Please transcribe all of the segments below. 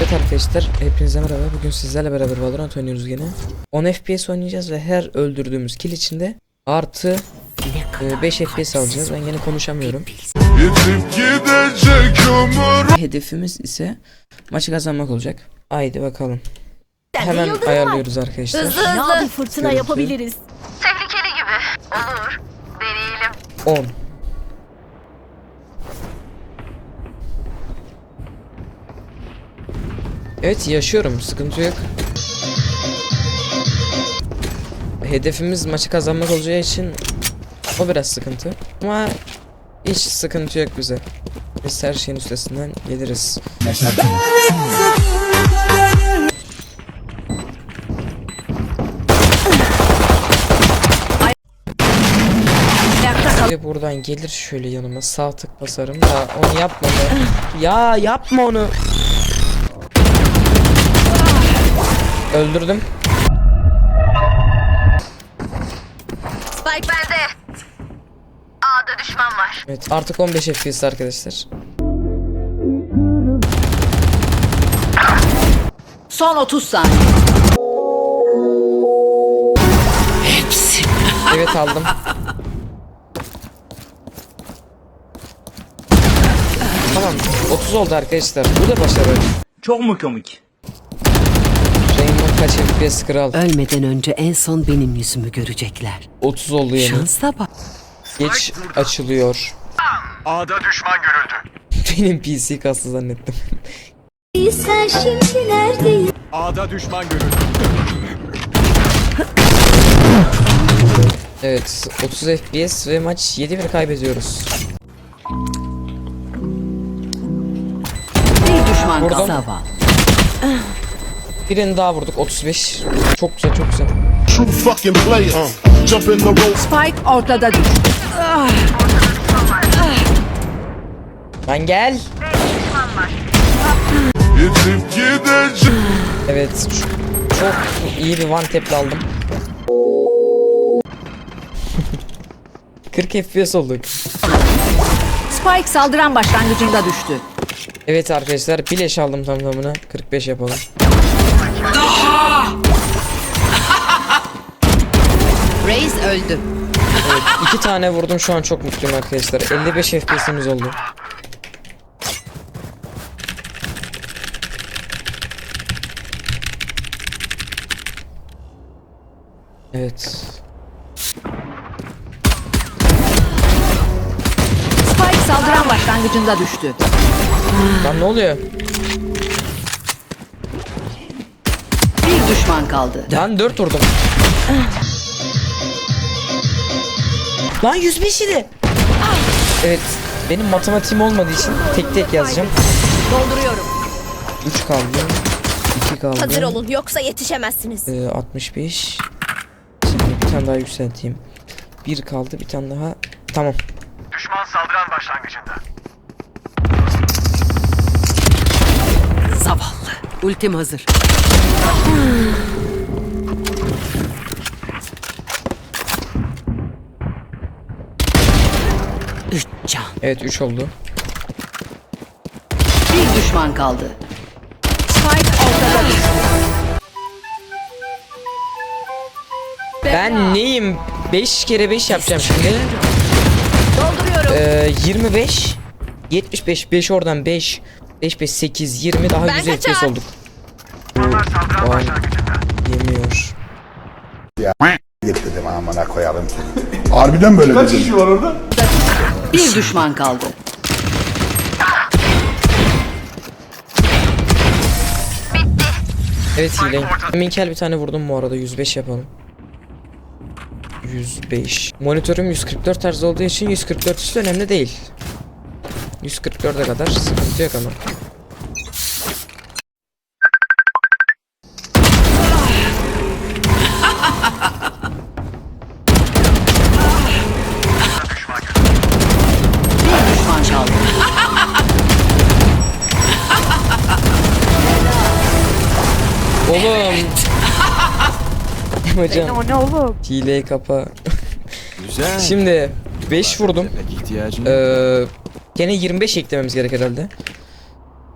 Evet arkadaşlar hepinize merhaba. Bugün sizlerle beraber Valorant oynuyoruz gene. 10 FPS oynayacağız ve her öldürdüğümüz kill içinde artı e, 5 FPS alacağız. Ben gene konuşamıyorum. Hedefimiz ise maçı kazanmak olacak. Haydi bakalım. Hemen ayarlıyoruz arkadaşlar. Hızlı hızlı. bir fırtına yapabiliriz. Tehlikeli gibi. Olur. Deneyelim. 10 Evet yaşıyorum. Sıkıntı yok. Hedefimiz maçı kazanmak olacağı için O biraz sıkıntı. Ama hiç sıkıntı yok bize. Biz her şeyin üstesinden geliriz. Buradan gelir şöyle yanıma. Sağ tık basarım ya onu yapma be. Ya yapma onu. Öldürdüm. Spike bende. A'da düşman var. Evet artık 15 FPS arkadaşlar. Son 30 saniye. Evet aldım. Tamam 30 oldu arkadaşlar. Bu da başarı. Çok mu komik? Kaç FPS kral? Ölmeden önce en son benim yüzümü görecekler. 30 oldu yeni. Şansa bak. Geç açılıyor. A'da düşman görüldü. Benim PC kastı zannettim. Sen şimdi neredeyin? A'da düşman görüldü. Evet 30 FPS ve maç 7-1 kaybediyoruz. Bir düşman kaldı. Birini daha vurduk 35. Çok güzel çok güzel. True fucking player uh, Jump in the rope Spike ortada düştü. Lan gel. Yitip gidecek Evet çok iyi bir one tap'le aldım. 40 FPS olduk. Spike saldıran başlangıcında düştü. Evet arkadaşlar bileş aldım tam tamına 45 yapalım. Reis öldü. Evet iki tane vurdum şu an çok mutluyum arkadaşlar. 55 FPS'imiz oldu. Evet. Spike saldıran başlangıcında düştü. Lan ne oluyor? Düşman kaldı. Lan 4 vurdum. Lan 105 idi. Evet. Benim matematiğim olmadığı için tek tek yazacağım. Dolduruyorum. 3 kaldı. 2 kaldı. Hazır olun yoksa yetişemezsiniz. Ee, 65. Şimdi bir tane daha yükselteyim. 1 kaldı bir tane daha. Tamam. Düşman saldıran başlangıcında. Zavallı. Ultim hazır. Can. Evet 3 oldu. Bir düşman kaldı. Spike ortada. Ben neyim? 5 kere 5 yapacağım şimdi. Dolduruyorum. Ee, 25 75 5 oradan 5 5 5 8 20 daha Ben 100 FPS olduk. Vay. Yemiyor. Git dedim amına koyarım seni. Harbiden böyle Kaç kişi var orada? Bir düşman kaldı. Evet hile. Minkel bir tane vurdum bu arada 105 yapalım. 105. Monitörüm 144 Hz olduğu için 144 üstü önemli değil. 144'e kadar sıkıntı yok ama. Oğlum. Hocam. O ne oğlum? Hileyi kapa. Güzel. Şimdi 5 vurdum. Ee, gene 25 eklememiz gerek herhalde.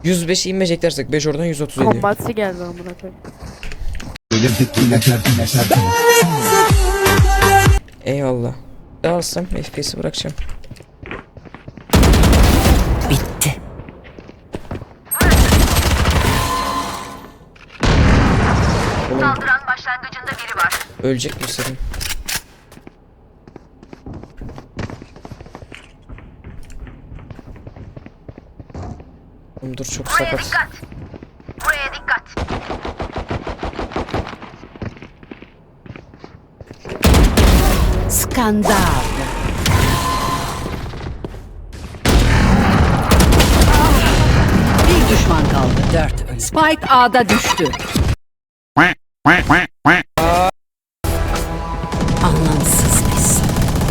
105'i inmeyecek dersek 5 oradan 130 ediyor. Kombatçı geldi amına koyayım. Eyvallah. Alsam FPS'i bırakacağım. Bitti. Ölecek mi senin? Oğlum dur çok Buraya sakat. dikkat. Buraya dikkat. Skandal. Bir düşman kaldı. Dört. Spike A'da düştü.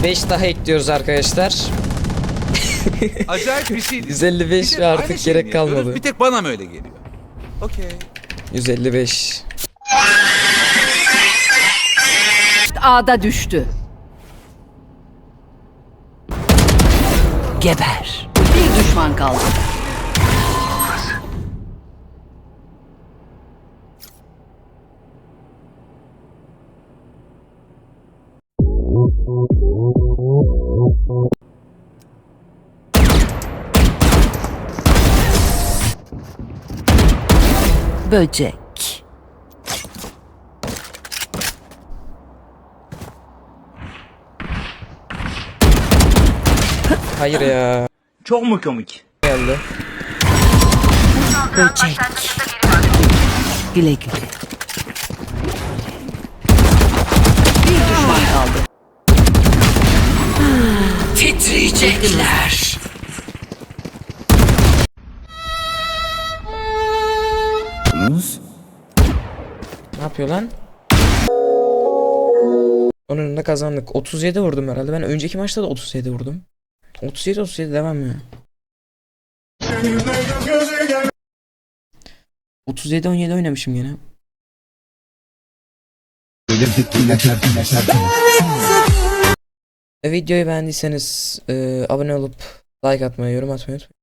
5 daha ekliyoruz arkadaşlar. Acayip bir şeydi. 155 ve Aynı artık şeyi gerek yapıyoruz, kalmadı. Bir tek bana mı öyle geliyor? Okey. 155. A'da düştü. Geber. Bir düşman kaldı. Böcek. Hayır ya. Çok mu komik? Geldi. Böcek. Güle güle. Bir düşman kaldı. Titriyecekler. Yapıyor lan? Onun önünde kazandık. 37 vurdum herhalde. Ben önceki maçta da 37 vurdum. 37 37 devam ya. 37 17 oynamışım gene. E, Videoyu beğendiyseniz e, abone olup like atmayı, yorum atmayı unutmayın.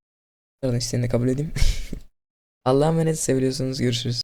Sonra isteğini kabul edeyim. Allah'a emanet seviyorsanız görüşürüz.